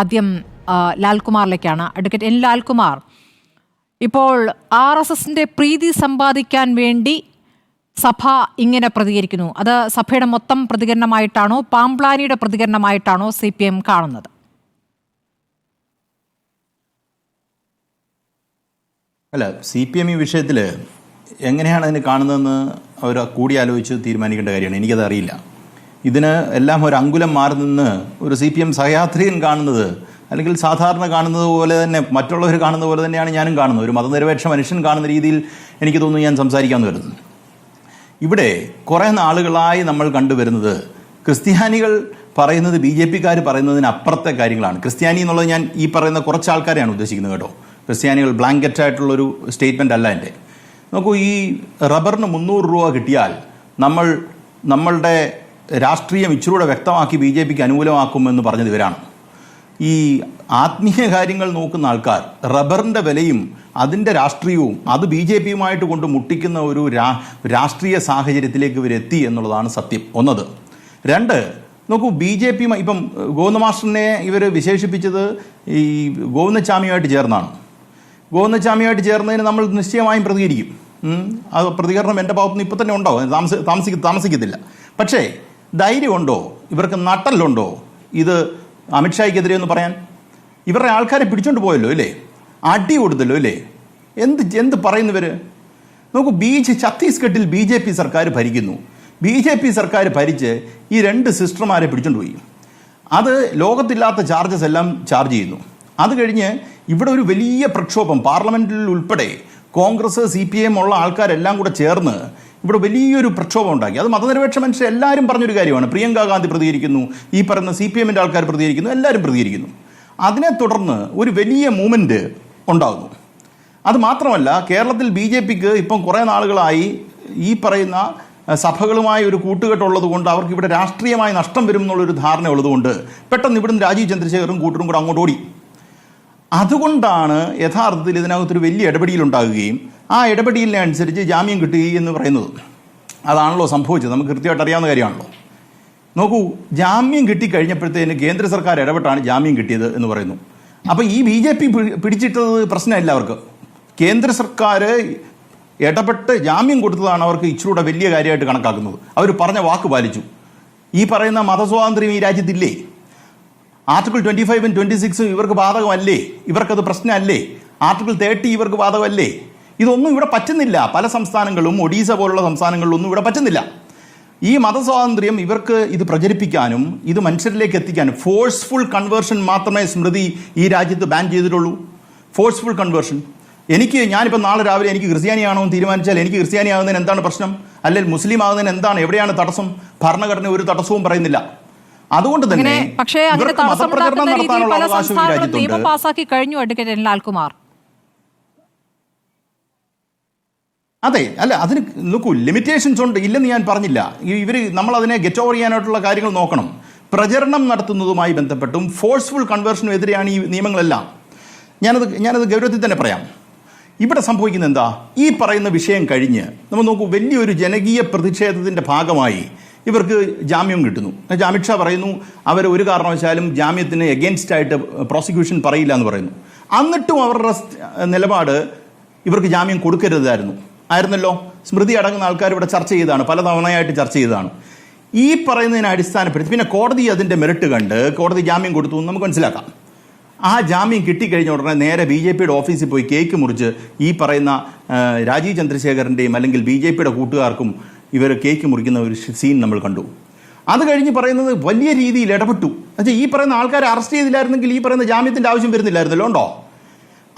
ആദ്യം ലാൽകുമാറിലേക്കാണ്. Advocate N Lalkumar ഇപ്പോൾ R S എസിന്റെ പ്രീതി സമ്പാദിക്കാൻ വേണ്ടി സഭ ഇങ്ങനെ പ്രതികരിക്കുന്നു. അത് സഭയുടെ മൊത്തം പ്രതികരണമായിട്ടാണോ പാംപ്ലാനിയുടെ പ്രതികരണമായിട്ടാണോ സി പി എം കാണുന്നത്? അല്ല സി പി എം ഈ വിഷയത്തിൽ എങ്ങനെയാണ് അതിന് കാണുന്നതെന്ന് അവർ കൂടിയാലോചിച്ച് തീരുമാനിക്കേണ്ട കാര്യമാണ്. എനിക്കത് അറിയില്ല ഇതിന് എല്ലാം ഒരു അങ്കുലം മാറി നിന്ന് ഒരു സി പി എം സഹയാത്രികൻ കാണുന്നത് അല്ലെങ്കിൽ സാധാരണ കാണുന്നത് പോലെ തന്നെ മറ്റുള്ളവർ കാണുന്ന പോലെ തന്നെയാണ് ഞാനും കാണുന്നത്. ഒരു മതനിരപേക്ഷ മനുഷ്യൻ കാണുന്ന രീതിയിൽ എനിക്ക് തോന്നുന്നു ഞാൻ സംസാരിക്കാമെന്ന് വരുന്നു ഇവിടെ കുറേ നാളുകളായി നമ്മൾ കണ്ടുവരുന്നത് ക്രിസ്ത്യാനികൾ പറയുന്നത് ബി ജെ പിക്കാർ പറയുന്നതിന് അപ്പുറത്തെ കാര്യങ്ങളാണ്. ക്രിസ്ത്യാനി എന്നുള്ളത് ഞാൻ ഈ പറയുന്ന കുറച്ച് ആൾക്കാരെയാണ് ഉദ്ദേശിക്കുന്നത് കേട്ടോ. ക്രിസ്ത്യാനികൾ ബ്ലാങ്കറ്റ് ആയിട്ടുള്ളൊരു സ്റ്റേറ്റ്മെന്റ് അല്ല എന്റെ. നോക്കൂ ഈ റബ്ബറിന് മുന്നൂറ് രൂപ കിട്ടിയാൽ നമ്മൾ നമ്മളുടെ രാഷ്ട്രീയം ഇച്ചിലൂടെ വ്യക്തമാക്കി ബി ജെ പിക്ക് അനുകൂലമാക്കുമെന്ന് പറഞ്ഞത് ഇവരാണ്. ഈ ആത്മീയ കാര്യങ്ങൾ നോക്കുന്ന ആൾക്കാർ റബ്ബറിന്റെ വിലയും അതിന്റെ രാഷ്ട്രീയവും അത് ബി ജെ പിയുമായിട്ട് കൊണ്ട് മുട്ടിക്കുന്ന ഒരു രാഷ്ട്രീയ സാഹചര്യത്തിലേക്ക് ഇവരെത്തി എന്നുള്ളതാണ് സത്യം. ഒന്നത്. രണ്ട് നോക്കൂ ബി ജെ പി ഇപ്പം ഗോവിന്ദ മാസ്റ്ററിനെ ഇവർ വിശേഷിപ്പിച്ചത് ഈ ഗോവിന്ദചാമിയുമായിട്ട് ചേർന്നാണ്. ഗോവിന്ദചാമിയുമായിട്ട് ചേർന്നതിന് നമ്മൾ നിശ്ചയമായും പ്രതികരിക്കും. അത് പ്രതികരണം എന്റെ ഭാഗത്തുനിന്ന് ഇപ്പം തന്നെ ഉണ്ടാവും താമസ താമസിക്ക താമസിക്കത്തില്ല. പക്ഷേ ധൈര്യമുണ്ടോ? ഇവർക്ക് നട്ടല്ലുണ്ടോ ഇത് അമിത്ഷായ്ക്കെതിരെ എന്ന് പറയാൻ. ഇവരുടെ ആൾക്കാരെ പിടിച്ചോണ്ട് പോയല്ലോ അല്ലേ അടി കൊടുത്തല്ലോ അല്ലേ എന്ത് എന്ത് പറയുന്നവർ നോക്കൂ ബി ജെ ഛത്തീസ്ഗഡിൽ ബി ജെ പി സർക്കാർ ഭരിക്കുന്നു. ബി ജെ പി സർക്കാർ ഭരിച്ച് ഈ രണ്ട് സിസ്റ്റർമാരെ പിടിച്ചോണ്ട് പോയി. അത് ലോകത്തില്ലാത്ത ചാർജസ് എല്ലാം ചാർജ് ചെയ്യുന്നു. അത് കഴിഞ്ഞ് ഇവിടെ ഒരു വലിയ പ്രക്ഷോഭം പാർലമെന്റിൽ ഉൾപ്പെടെ കോൺഗ്രസ് സി പി എം ഉള്ള ആൾക്കാരെല്ലാം കൂടെ ചേർന്ന് ഇവിടെ വലിയൊരു പ്രക്ഷോഭം ഉണ്ടാക്കി. അത് മതനിരപേക്ഷ മനുഷ്യർ എല്ലാവരും പറഞ്ഞൊരു കാര്യമാണ്. പ്രിയങ്ക ഗാന്ധി പ്രതികരിക്കുന്നു ഈ പറയുന്ന സി പി എമ്മിന്റെ ആൾക്കാർ പ്രതികരിക്കുന്നു എല്ലാവരും പ്രതികരിക്കുന്നു. അതിനെ തുടർന്ന് ഒരു വലിയ മൂവ്മെന്റ് ഉണ്ടാകുന്നു. അത് മാത്രമല്ല കേരളത്തിൽ ബി ജെ പിക്ക് ഇപ്പം കുറേ നാളുകളായി ഈ പറയുന്ന സഭകളുമായി ഒരു കൂട്ടുകെട്ടുള്ളത് കൊണ്ട് അവർക്ക് ഇവിടെ രാഷ്ട്രീയമായി നഷ്ടം വരും എന്നുള്ളൊരു ധാരണ ഉള്ളതുകൊണ്ട് പെട്ടെന്ന് ഇവിടുന്ന് രാജീവ് ചന്ദ്രശേഖറും കൂട്ടരും കൂടെ അങ്ങോട്ട് ഓടി. അതുകൊണ്ടാണ് യഥാർത്ഥത്തിൽ ഇതിനകത്തൊരു വലിയ ഇടപെടിയിലുണ്ടാകുകയും ആ ഇടപെടിയിലിനെ അനുസരിച്ച് ജാമ്യം കിട്ടുകയും എന്ന് പറയുന്നത്. അതാണല്ലോ സംഭവിച്ചത്. നമുക്ക് കൃത്യമായിട്ട് അറിയാവുന്ന കാര്യമാണല്ലോ. നോക്കൂ ജാമ്യം കിട്ടിക്കഴിഞ്ഞപ്പോഴത്തേന് കേന്ദ്ര സർക്കാർ ഇടപെട്ടാണ് ജാമ്യം കിട്ടിയത് എന്ന് പറയുന്നു. അപ്പോൾ ഈ ബി ജെ പി പിടിച്ചിട്ടത് പ്രശ്നമല്ല അവർക്ക്. കേന്ദ്ര സർക്കാർ ഇടപെട്ട് ജാമ്യം കൊടുത്തതാണ് അവർക്ക് ഇച്ചിരൂടെ വലിയ കാര്യമായിട്ട് കണക്കാക്കുന്നത്. അവർ പറഞ്ഞ വാക്ക് പാലിച്ചു. ഈ പറയുന്ന മതസ്വാതന്ത്ര്യം ഈ രാജ്യത്തില്ലേ? ആർട്ടിക്കിൾ ട്വന്റി ഫൈവും ട്വന്റി സിക്സും ഇവർക്ക് ബാധകമല്ലേ? ഇവർക്കത് പ്രശ്നമല്ലേ? ആർട്ടിക്കിൾ തേർട്ടി ഇവർക്ക് ബാധകമല്ലേ? ഇതൊന്നും ഇവിടെ പറ്റുന്നില്ല. പല സംസ്ഥാനങ്ങളും ഒഡീസ പോലുള്ള സംസ്ഥാനങ്ങളിലൊന്നും ഇവിടെ പറ്റുന്നില്ല. ഈ മതസ്വാതന്ത്ര്യം ഇവർക്ക് ഇത് പ്രചരിപ്പിക്കാനും ഇത് മനുഷ്യരിലേക്ക് എത്തിക്കാനും ഫോഴ്സ്ഫുൾ കൺവേർഷൻ മാത്രമേ സ്മൃതി ഈ രാജ്യത്ത് ബാൻ ചെയ്തിട്ടുള്ളൂ. ഫോഴ്സ്ഫുൾ കൺവേർഷൻ എനിക്ക് ഞാനിപ്പോൾ നാളെ രാവിലെ എനിക്ക് ക്രിസ്ത്യാനിയാണോ എന്ന് തീരുമാനിച്ചാൽ എനിക്ക് ക്രിസ്ത്യാനി ആകുന്നതിന് എന്താണ് പ്രശ്നം? അല്ലെങ്കിൽ മുസ്ലിം ആകുന്നതിന് എന്താണ്? എവിടെയാണ് തടസ്സം? ഭരണഘടന ഒരു തടസ്സവും പറയുന്നില്ല. അതുകൊണ്ട് തന്നെ പക്ഷേ അങ്ങനെ ഇവർക്ക് മതപ്രചരണം തടസ്സമുണ്ടാക്കുന്ന രീതിയിൽ പല സംസ്ഥാനങ്ങളും നിയമം പാസാക്കി കഴിഞ്ഞു അഡ്വക്കേറ്റ് എൻ ലാൽകുമാർ. അതെ അല്ല അതിന് നോക്കൂ ലിമിറ്റേഷൻസ് ഉണ്ട് ഇല്ലെന്ന് ഞാൻ പറഞ്ഞില്ല. ഇവർ നമ്മൾ അതിനെ ഗെറ്റ് ഓവർ ചെയ്യാനായിട്ടുള്ള കാര്യങ്ങൾ നോക്കണം. പ്രചരണം നടത്തുന്നതുമായി ബന്ധപ്പെട്ടും ഫോഴ്സ്ഫുൾ കൺവേർഷനും എതിരെയാണ് ഈ നിയമങ്ങളെല്ലാം. ഞാനത് ഞാനത് ഗൗരവത്തിൽ തന്നെ പറയാം. ഇവിടെ സംഭവിക്കുന്നത് എന്താ? ഈ പറയുന്ന വിഷയം കഴിഞ്ഞ് നമ്മൾ നോക്കൂ വലിയൊരു ജനകീയ പ്രതിഷേധത്തിന്റെ ഭാഗമായി ഇവർക്ക് ജാമ്യം കിട്ടുന്നു. എന്നുവെച്ചാൽ അമിത്ഷാ പറയുന്നു അവർ ഒരു കാരണവശാലും ജാമ്യത്തിന് എഗൻസ്റ്റ് ആയിട്ട് പ്രോസിക്യൂഷൻ പറയില്ല എന്ന് പറയുന്നു. എന്നിട്ടും അവരുടെ നിലപാട് ഇവർക്ക് ജാമ്യം കൊടുക്കരുതായിരുന്നു. ആയിരുന്നല്ലോ? സ്മൃതി അടങ്ങുന്ന ആൾക്കാർ ഇവിടെ ചർച്ച ചെയ്തതാണ് പല തവണയായിട്ട് ചർച്ച ചെയ്തതാണ്. ഈ പറയുന്നതിനെ അടിസ്ഥാനപ്പെടുത്തി പിന്നെ കോടതി അതിന്റെ മെറിറ്റ് കണ്ട് കോടതി ജാമ്യം കൊടുത്തു എന്ന് നമുക്ക് മനസ്സിലാക്കാം. ആ ജാമ്യം കിട്ടിക്കഴിഞ്ഞ ഉടനെ നേരെ ബി ജെ പിയുടെ ഓഫീസിൽ പോയി കേക്ക് മുറിച്ച് ഈ പറയുന്ന രാജീവ് ചന്ദ്രശേഖരന്റെയും അല്ലെങ്കിൽ ബി ജെ പിയുടെ കൂട്ടുകാർക്കും ഇവർ കേക്ക് മുറിക്കുന്ന ഒരു സീൻ നമ്മൾ കണ്ടു. അത് കഴിഞ്ഞ് പറയുന്നത് വലിയ രീതിയിൽ ഇടപെട്ടു. എന്നുവെച്ചാൽ ഈ പറയുന്ന ആൾക്കാരെ അറസ്റ്റ് ചെയ്തില്ലായിരുന്നെങ്കിൽ ഈ പറയുന്ന ജാമ്യത്തിന്റെ ആവശ്യം വരുന്നില്ലായിരുന്നല്ലോ ഉണ്ടോ?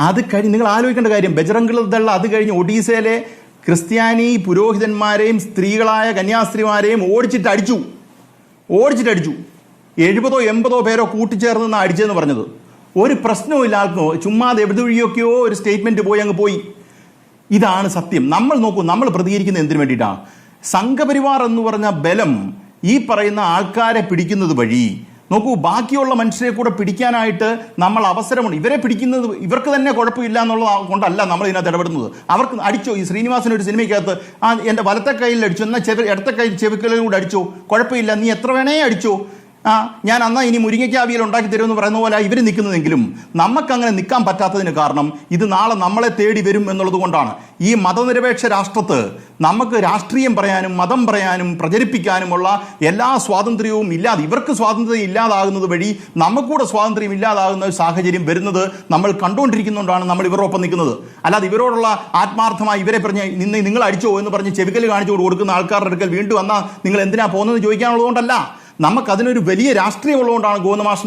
അത് കഴിഞ്ഞ് നിങ്ങൾ ആലോചിക്കേണ്ട കാര്യം ബജറംഗ് ദൾ അത് കഴിഞ്ഞ് ഒഡീസയിലെ ക്രിസ്ത്യാനി പുരോഹിതന്മാരെയും സ്ത്രീകളായ കന്യാസ്ത്രീമാരെയും ഓടിച്ചിട്ട് അടിച്ചു. ഓടിച്ചിട്ട് അടിച്ചു. എഴുപതോ എൺപതോ പേരോ കൂട്ടിച്ചേർന്നാണ് അടിച്ചതെന്ന് പറഞ്ഞത്. ഒരു പ്രശ്നവും ഇല്ല ആൾക്കോ ചുമ്മാതെ എവിടെ വഴിയൊക്കെയോ ഒരു സ്റ്റേറ്റ്മെന്റ് പോയി അങ്ങ് പോയി. ഇതാണ് സത്യം. നമ്മൾ നോക്കൂ നമ്മൾ പ്രതികരിക്കുന്നത് എന്തിനു വേണ്ടിയിട്ടാണ് സംഘപരിവാർ എന്ന് പറഞ്ഞ ബലം ഈ പറയുന്ന ആൾക്കാരെ പിടിക്കുന്നത് വഴി. നോക്കൂ ബാക്കിയുള്ള മനുഷ്യരെ കൂടെ പിടിക്കാനായിട്ട് നമ്മൾ അവസരമുണ്ട്. ഇവരെ പിടിക്കുന്നത് ഇവർക്ക് തന്നെ കുഴപ്പമില്ല എന്നുള്ളത് കൊണ്ടല്ല നമ്മൾ ഇതിനകത്ത് ഇടപെടുന്നത്. അവർക്ക് അടിച്ചോ? ഈ ശ്രീനിവാസൻ ഒരു സിനിമയ്ക്കകത്ത് ആ എന്റെ വലത്തെ കയ്യിൽ അടിച്ചു എന്നാൽ ചെവി ഇടത്തെ കൈ ചെവിക്കലിലൂടെ അടിച്ചോ. കുഴപ്പമില്ല. നീ എത്ര വേണേ അടിച്ചോ? ആ ഞാൻ അന്നാ ഇനി മുരിങ്ങയ്ക്കാവിയിൽ ഉണ്ടാക്കി തരുമെന്ന് പറയുന്ന പോലെ ഇവർ നിൽക്കുന്നതെങ്കിലും നമുക്കങ്ങനെ നിൽക്കാൻ പറ്റാത്തതിന് കാരണം ഇത് നാളെ നമ്മളെ തേടി വരും എന്നുള്ളത് കൊണ്ടാണ്. ഈ മതനിരപേക്ഷ രാഷ്ട്രത്ത് നമുക്ക് രാഷ്ട്രീയം പറയാനും മതം പറയാനും പ്രചരിപ്പിക്കാനുമുള്ള എല്ലാ സ്വാതന്ത്ര്യവും ഇല്ലാതെ ഇവർക്ക് സ്വാതന്ത്ര്യം ഇല്ലാതാകുന്നത് വഴി നമുക്കൂടെ സ്വാതന്ത്ര്യം ഇല്ലാതാകുന്ന ഒരു സാഹചര്യം വരുന്നത് നമ്മൾ കണ്ടുകൊണ്ടിരിക്കുന്നതുകൊണ്ടാണ് നമ്മൾ ഇവരോടൊപ്പം നിൽക്കുന്നത്. അല്ലാതെ ഇവരോടുള്ള ആത്മാർത്ഥമായി ഇവരെ പറഞ്ഞ് നിന്ന് നിങ്ങൾ അടിച്ചോ എന്ന് പറഞ്ഞ് ചെവിക്കൽ കാണിച്ചു കൊടുക്കുന്ന ആൾക്കാരുടെ അടുക്കൽ വീണ്ടും വന്നാൽ നിങ്ങൾ എന്തിനാ പോകുന്നത് ചോദിക്കാനുള്ളതുകൊണ്ടല്ല. നമുക്ക് അതിനൊരു വലിയ രാഷ്ട്രീയം ഉള്ളതുകൊണ്ടാണ്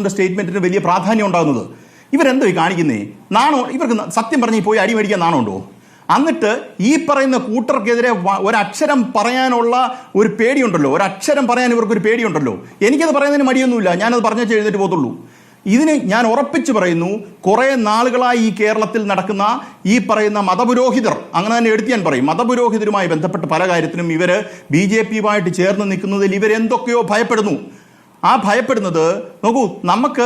സ്റ്റേറ്റ്മെന്റിന് വലിയ പ്രാധാന്യം ഉണ്ടാകുന്നത്. ഇവരെന്തോ ഈ കാണിക്കുന്നേ? നാണോ? ഇവർക്ക് സത്യം പറഞ്ഞ് പോയി അടി മേടിക്കാൻ നാണമുണ്ടോ? എന്നിട്ട് ഈ പറയുന്ന കൂട്ടർക്കെതിരെ ഒരക്ഷരം പറയാനുള്ള ഒരു പേടിയുണ്ടല്ലോ. ഒരക്ഷരം പറയാൻ ഇവർക്കൊരു പേടിയുണ്ടല്ലോ. എനിക്കത് പറയുന്നതിന് മടിയൊന്നുമില്ല. ഞാനത് പറഞ്ഞു എഴുന്നേറ്റ് പോകത്തുള്ളൂ. ഇതിന് ഞാൻ ഉറപ്പിച്ചു പറയുന്നു കുറേ നാളുകളായി ഈ കേരളത്തിൽ നടക്കുന്ന ഈ പറയുന്ന മതപുരോഹിതർ അങ്ങനെ തന്നെ എടുത്ത് ഞാൻ പറയും മതപുരോഹിതരുമായി ബന്ധപ്പെട്ട് പല കാര്യത്തിനും ഇവർ ബി ജെ പിയുമായിട്ട് ചേർന്ന് നിൽക്കുന്നതിൽ ഇവരെന്തൊക്കെയോ ഭയപ്പെടുന്നു. ആ ഭയപ്പെടുന്നത് നോക്കൂ നമുക്ക്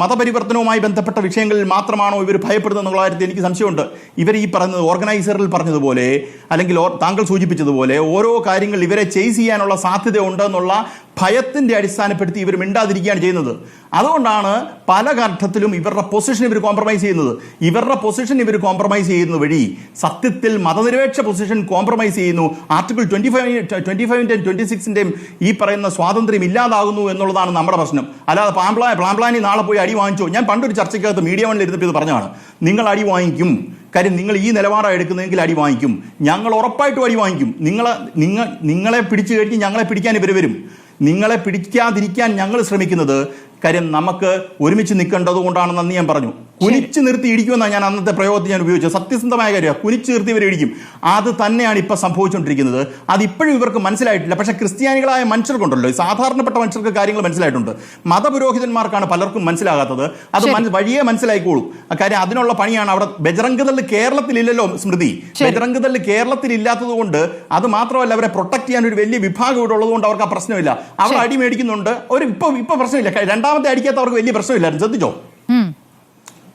മതപരിവർത്തനവുമായി ബന്ധപ്പെട്ട വിഷയങ്ങളിൽ മാത്രമാണോ ഇവർ ഭയപ്പെടുന്നത് എന്നുള്ള കാര്യത്തിൽ എനിക്ക് സംശയമുണ്ട്. ഇവർ ഈ പറയുന്നത് ഓർഗനൈസറിൽ പറഞ്ഞതുപോലെ അല്ലെങ്കിൽ താങ്കൾ സൂചിപ്പിച്ചതുപോലെ ഓരോ കാര്യങ്ങൾ ഇവരെ ചെയ്സ് ചെയ്യാനുള്ള സാധ്യത ഉണ്ടെന്നുള്ള ഭയത്തിന്റെ അടിസ്ഥാനപ്പെടുത്തി ഇവർ മിണ്ടാതിരിക്കുകയാണ് ചെയ്യുന്നത്. അതുകൊണ്ടാണ് പല ഘട്ടത്തിലും ഇവരുടെ പൊസിഷൻ ഇവർ കോംപ്രമൈസ് ചെയ്യുന്നത്. ഇവരുടെ പൊസിഷൻ ഇവർ കോംപ്രമൈസ് ചെയ്യുന്ന വഴി സത്യത്തിൽ മതനിരപേക്ഷ പൊസിഷൻ കോംപ്രമൈസ് ചെയ്യുന്നു. ആർട്ടിക്കിൾ ട്വന്റി ഫൈവ് ട്വന്റി ഫൈവിന്റെയും ട്വന്റി സിക്സിന്റെയും ഈ പറയുന്ന സ്വാതന്ത്ര്യം ഇല്ലാതാകുന്നു എന്നുള്ളതാണ് നമ്മുടെ പ്രശ്നം. അല്ലാതെ പാമ്പ്ലാ പ്ലാംപ്ലാനി നാളെ പോയി അടി വാങ്ങിച്ചോ? ഞാൻ പണ്ടൊരു ചർച്ചയ്ക്കകത്ത് മീഡിയ വണ്ണിൽ ഇരുന്നിട്ട് ഇത് പറഞ്ഞതാണ്. നിങ്ങൾ അടി വാങ്ങിക്കും. കാര്യം നിങ്ങൾ ഈ നിലപാടാണ് എടുക്കുന്നതെങ്കിൽ അടി വാങ്ങിക്കും. ഞങ്ങൾ ഉറപ്പായിട്ടും അടി വാങ്ങിക്കും. നിങ്ങളെ നിങ്ങൾ നിങ്ങളെ പിടിച്ചു കഴിഞ്ഞ് ഞങ്ങളെ പിടിക്കാൻ ഇവർ വരും. നിങ്ങളെ പിടിക്കാതിരിക്കാൻ ഞങ്ങൾ ശ്രമിക്കുന്നത് കാര്യം നമുക്ക് ഒരുമിച്ച് നിൽക്കേണ്ടതുകൊണ്ടാണെന്ന് ഞാൻ പറഞ്ഞു. കുനിച്ച് നിർത്തി ഇടിക്കുമെന്നാണ് ഞാൻ അന്നത്തെ പ്രയോഗത്തിൽ ഞാൻ ഉപയോഗിച്ചത്. സത്യസന്ധമായ കാര്യമാണ് കുനിച്ച് നിർത്തി ഇവരെ ഇടിക്കും. അത് തന്നെയാണ് ഇപ്പം സംഭവിച്ചുകൊണ്ടിരിക്കുന്നത് അത് ഇപ്പോഴും ഇവർക്ക് മനസ്സിലായിട്ടില്ല. പക്ഷേ ക്രിസ്ത്യാനികളായ മനുഷ്യർക്കുണ്ടല്ലോ. ഈ സാധാരണപ്പെട്ട മനുഷ്യർക്ക് കാര്യങ്ങൾ മനസ്സിലായിട്ടുണ്ട്. മതപുരോഹിതന്മാർക്കാണ് പലർക്കും മനസ്സിലാകാത്തത്. അത് വഴിയേ മനസ്സിലായിക്കോളും. കാര്യം അതിനുള്ള പണിയാണ് അവിടെ ബജറംഗ് ദൾ കേരളത്തിലില്ലല്ലോ സ്മൃതി. ശരി. ബജറംഗ് ദൾ കേരളത്തിൽ ഇല്ലാത്തത് കൊണ്ട് അത് മാത്രമല്ല അവരെ പ്രൊട്ടക്ട് ചെയ്യാൻ ഒരു വലിയ വിഭാഗം ഇവിടെ ഉള്ളതുകൊണ്ട് അവർക്ക് ആ പ്രശ്നമില്ല. അവർ അടിമേടിക്കുന്നുണ്ട്. അടി മേടിക്കുന്നുണ്ട് ഒരു ഇപ്പൊ ഇപ്പൊ പ്രശ്നമില്ല. രണ്ടാമത്തെ അടിക്കാത്ത അവർക്ക് വലിയ പ്രശ്നമില്ലായിരുന്നു. ശ്രദ്ധിച്ചോ.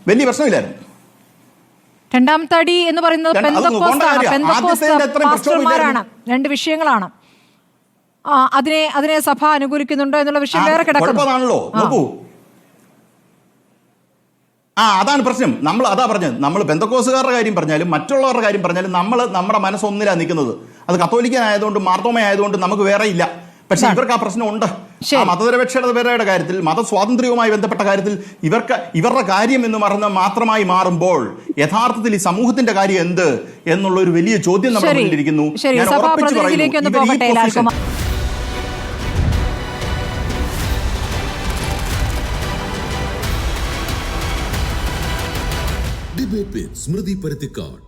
വലിയ പ്രശ്നമില്ലായിരുന്നു. രണ്ടാമത്തെ അടി എന്ന് പറയുന്നത് രണ്ട് അത് പെന്തക്കോസ്താണ് നോക്കേണ്ട കാര്യമാണ്. പെന്തക്കോസ്റ്റ് പാസ്റ്റർമാരാണ്. രണ്ട് വിഷയങ്ങളാണ്. അതിനെ അതിനെ സഭ അനുകൂലിക്കുന്നുണ്ടോ എന്നുള്ള വിഷയം വേറെ കിടക്കുന്നു. ആ. നോക്കൂ. ആ അതാണ് പ്രശ്നം. നമ്മൾ അതാ പറഞ്ഞത്. നമ്മൾ ബന്ധക്കോസുകാരുടെ കാര്യം പറഞ്ഞാലും മറ്റുള്ളവരുടെ കാര്യം പറഞ്ഞാലും നമ്മൾ നമ്മുടെ മനസ്സൊന്നിലാണ് നിൽക്കുന്നത്. അത് കത്തോലിക്കനായതുകൊണ്ട് മാർത്തോമയായതുകൊണ്ട് നമുക്ക് വേറെ ഇല്ല. പക്ഷെ ഇവർക്ക് ആ പ്രശ്നമുണ്ട്. ആ മതനിരപേക്ഷതയുടെ കാര്യത്തിൽ മതസ്വാതന്ത്ര്യവുമായി ബന്ധപ്പെട്ട കാര്യത്തിൽ ഇവർക്ക് ഇവരുടെ കാര്യം എന്ന് പറഞ്ഞ മാത്രമായി മാറുമ്പോൾ യഥാർത്ഥത്തിൽ ഈ സമൂഹത്തിന്റെ കാര്യം എന്ത് എന്നുള്ള ഒരു വലിയ ചോദ്യം നമ്മൾ മുന്നിലിരിക്കുന്നു. ഞാൻ ഉറപ്പിച്ചു പറയുന്നു ഡിബേറ്റ് സ്മൃതി പരുത്തിക്കാട്